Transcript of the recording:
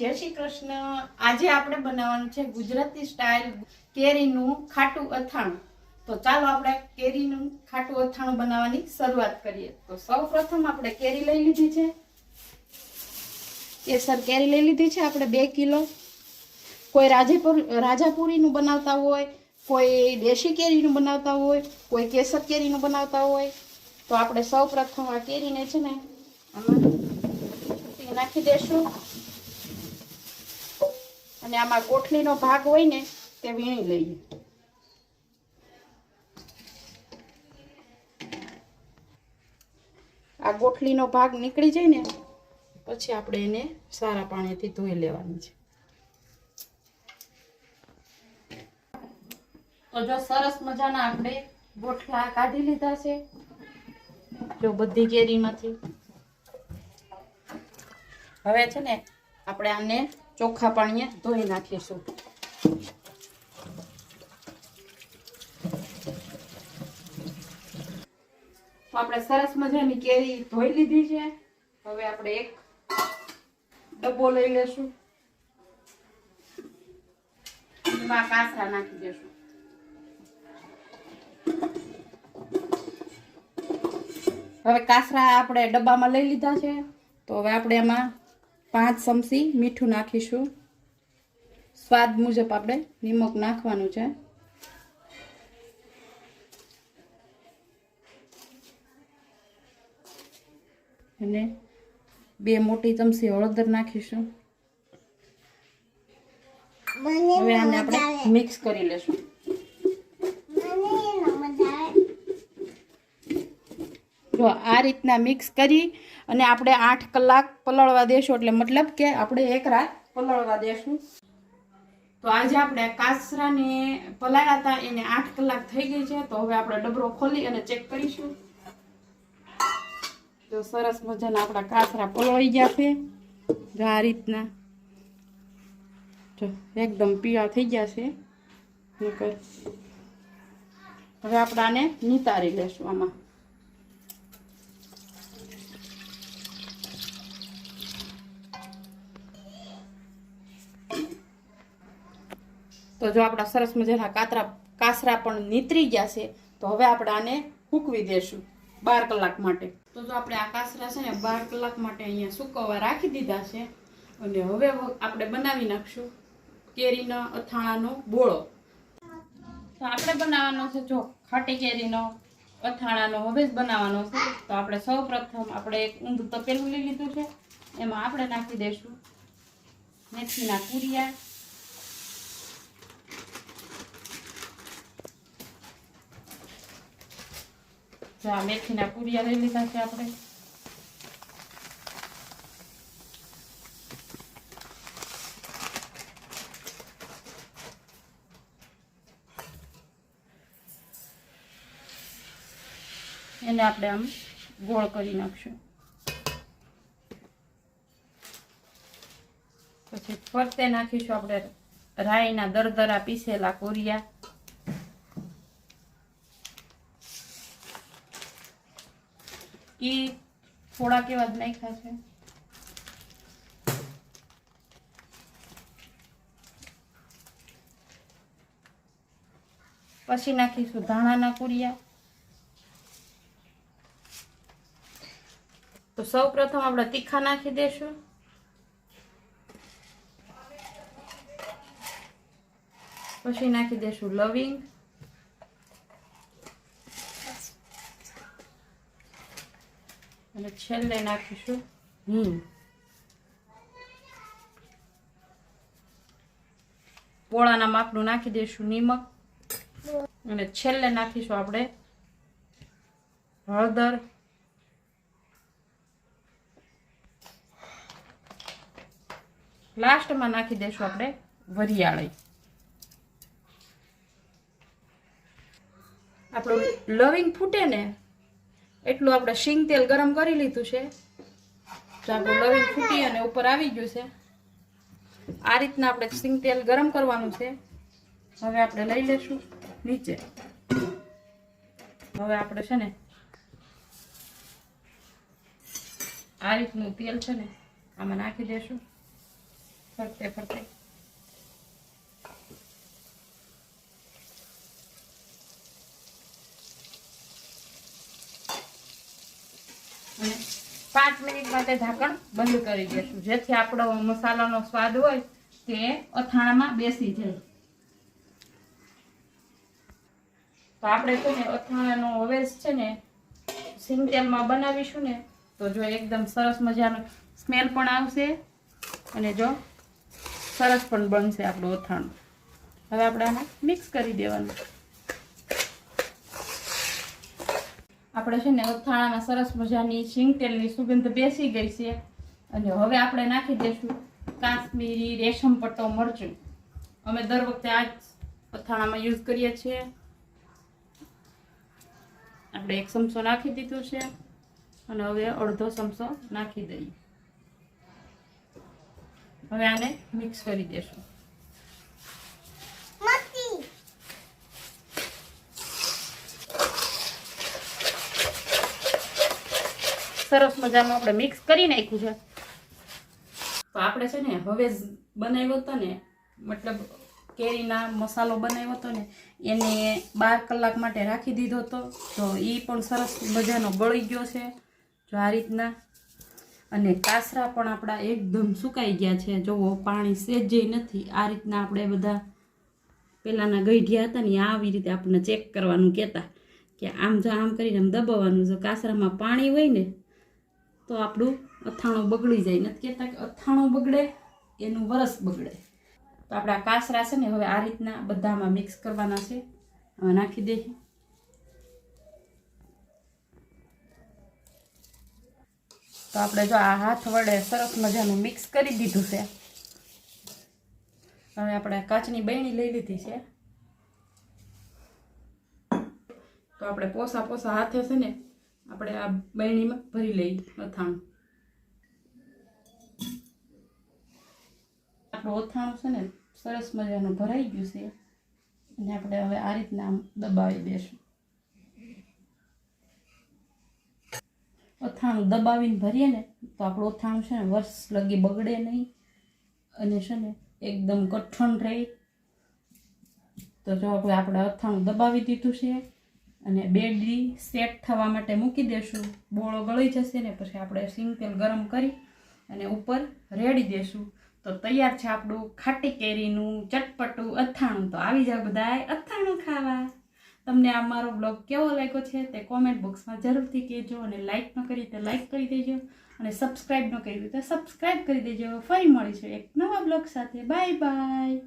જય શ્રી કૃષ્ણ. આજે આપણે બનાવવાનું છે ગુજરાતી સ્ટાઇલ કેરીનું ખાટું અથાણું. તો ચાલો આપણે કેરીનું ખાટું અથાણું બનાવવાની શરૂઆત કરીએ. તો સૌ પ્રથમ આપણે કેરી લઈ લીધી છે. કેસર કેરી લઈ લીધી છે આપણે બે કિલો. કોઈ રાજાપુર, રાજાપુરીનું બનાવતા હોય, કોઈ દેશી કેરીનું બનાવતા હોય, કોઈ કેસર કેરીનું બનાવતા હોય. તો આપણે સૌ પ્રથમ આ કેરીને છે ને આમાં નાખી દેશું. અને આમાં કોઠલીનો ભાગ હોય ને, તે વીણી લઈએ. આ ગોઠલીનો ભાગ નીકળી જાય ને, પછી આપણે એને સારા પાણીથી ધોઈ લેવાની છે. તો જો સરસ મજાના આપણે ગોઠલા કાઢી લીધા છે. જો બધી કેરીમાંથી. હવે છે ને, આપણે આને ચોખ્ખા પાણીએ ધોઈ નાખીશું. આપણે સરસ મજાની કેરી ધોઈ લીધી છે. હવે આપણે એક ડબ્બો લઈ લેશું. એમાં કાસરા નાખી દેશું. હવે કાસરા આપણે ડબ્બામાં લઈ લીધા છે. તો હવે આપણે એમાં પાંચ ચમચી મીઠું નાખીશું. સ્વાદ મુજબ આપણે નિમક નાખવાનું છે. અને બે મોટી ચમચી હળદર નાખીશું. હવે આને આપણે મિક્સ કરી લેશું. જો આ રીતના મિક્સ કરી અને આપણે આઠ કલાક પલળવા દેશું એટલે મતલબ કે આપણે એક રાત પલળવા દેશું. તો આજે આપણે કાસરાને પલાળ્યા હતા, એને આઠ કલાક થઈ ગઈ છે. તો હવે આપણે ડબરો ખોલી અને ચેક કરીશું. તો સરસ મજાના આપણા કાસરા પલળી ગયા છે. આ રીતના. એકદમ પીળા થઈ ગયા છે. હવે આપણે આને નિતારી લેશું આમાં. તો જો આપણા સરસ મજાના કાતરા કાસરા પણ નીતરી ગયા છે, તો હવે આપણે આને સૂકવી દેશું બાર કલાક માટે. તો જો આપણે આ કાસરા છે ને બાર કલાક માટે અહીંયા સુકવવા રાખી દીધા છે, અને હવે આપણે બનાવી નાખશું કેરીનો અથાણાનો બોળો. તો આપણે બનાવવાનો છે, જો, ખાટી કેરીનો અથાણાનો હવે જ બનાવવાનો છે. તો આપણે સૌ પ્રથમ આપણે એક ઊંધું તપેલું લઈ લીધું છે, એમાં આપણે નાખી દઈશું મેથીના કુરિયા જો આ મેથીના પૂરિયા લઈ લીધા છે આપણે એને આપણે આમ ગોળ કરી નાખશું. પછી ફરતે નાખીશું આપણે રાઈના દરદરા પીસેલા કોરિયા. ઈ થોડા એવા જ નાખ્યા છે પછી નાખીશું ધાણાના કુરિયા. તો સૌ પ્રથમ આપણે તીખા નાખી દેશું. પછી નાખી દેશું લવિંગ. અને છેલ્લે નાખીશું. હિંગ પોળાના માપનું નાખી દઈશું નિમક. અને છેલ્લે નાખીશું આપણે હળદર. લાસ્ટમાં નાખી દઈશું આપણે વરિયાળી. આપણું લવિંગ ફૂટે ને એટલું આપણે શીંગ તેલ ગરમ કરી લીધું છે. તો આપણું લવિંગ ફૂટી અને ઉપર આવી ગયું છે. આ રીતના આપણે શીંગ તેલ ગરમ કરવાનું છે. હવે આપણે લઈ લેશું નીચે. હવે આપણે છે ને આ રીતનું તેલ છે ને આમાં નાખી દેશું. ફરતે ફરતે અને પાંચ મિનિટ માટે ઢાંકણ બંધ કરી દેશું. જેથી આપણો મસાલાનો સ્વાદ હોય તે અથાણામાં બેસી જાય. તો આપણે છે ને અથાણાનો હવે છે ને સિંગ બનાવીશું ને, તો જો એકદમ સરસ મજાનો સ્મેલ પણ આવશે અને જો સરસ પણ બનશે આપણું અથાણું. હવે આપણે આને મિક્સ કરી દેવાનું. આપણે છે ને અથાણામાં સરસ મજાની સિંગ તેલની સુગંધ બેસી ગઈ છે. અને હવે આપણે નાખી દઈશું કાશ્મીરી રેશમ પટ્ટો મરચું. અમે દર વખતે આ અથાણામાં યુઝ કરીએ છીએ. આપણે એક ચમચો નાખી દીધો છે. અને હવે અડધો ચમચો નાખી દઈએ. હવે આને મિક્સ કરી દેશું. સરસ મજાનું આપણે મિક્સ કરી નાખ્યું છે. તો આપણે છે ને હવે બનાવ્યો હતો ને, મતલબ કેરીના મસાલો બનાવ્યો હતો ને, એને બાર કલાક માટે રાખી દીધો હતો. તો એ પણ સરસ મજાનો બળી ગયો છે, જો આ રીતના. અને કાસરા પણ આપણા એકદમ સુકાઈ ગયા છે. જોવો, પાણી સેજે નથી. આ રીતના આપણે બધા પહેલાંના ગઈઢિયા હતા ને આવી રીતે આપણને ચેક કરવાનું કહેતા કે આમ જો આમ કરીને આમ દબાવવાનું જો કાસરામાં પાણી હોય ને તો આપણું અથાણું બગડી જાય. નથી કહેતા કે અથાણું બગડે, એનું વરસ બગડે. તો આપણા કાસરા છે ને, હવે આ રીતના બધામાં મિક્સ કરવાના છે. હવે નાખી દઈએ. તો આપણે જો આ હાથ વડે સરસ મજાનું મિક્સ કરી દીધું છે. હવે આપણે કાચની બહેણી લઈ લીધી છે. તો આપણે પોસા પોસા હાથે છે ને આપણે આ બહેણીમાં ભરી લઈ અથાણું. આપણું અથાણું છે ને સરસ મજાનું ભરાઈ ગયું છે. અને આપણે હવે આ રીતના આમ દબાવી દેશું. અથાણું દબાવીને ભરીએ ને તો આપણું અથાણું છે ને વર્ષ લગી બગડે નહીં. અને છે ને એકદમ કઠણ રહે. તો જો આપણે આપણે અથાણું દબાવી દીધું છે. અને બેડી સેટ થવા માટે મૂકી દેશું. બોળો ગળી જશે ને પછી આપણે સિંગ તેલ ગરમ કરી અને ઉપર રેડી દેશું. તો તૈયાર છે આપણું ખાટી કેરીનું ચટપટું અથાણું. તો આવી જાય બધાય અથાણું ખાવા. તમને આ મારો બ્લોગ કેવો લાગ્યો છે તે કોમેન્ટ બોક્સમાં જરૂરથી કહેજો અને લાઇક ન કરી તો લાઇક કરી દેજો અને સબસ્ક્રાઈબ ન કરી તો સબસ્ક્રાઈબ કરી દેજો. ફરી મળીશું એક નવા બ્લોગ સાથે. Bye bye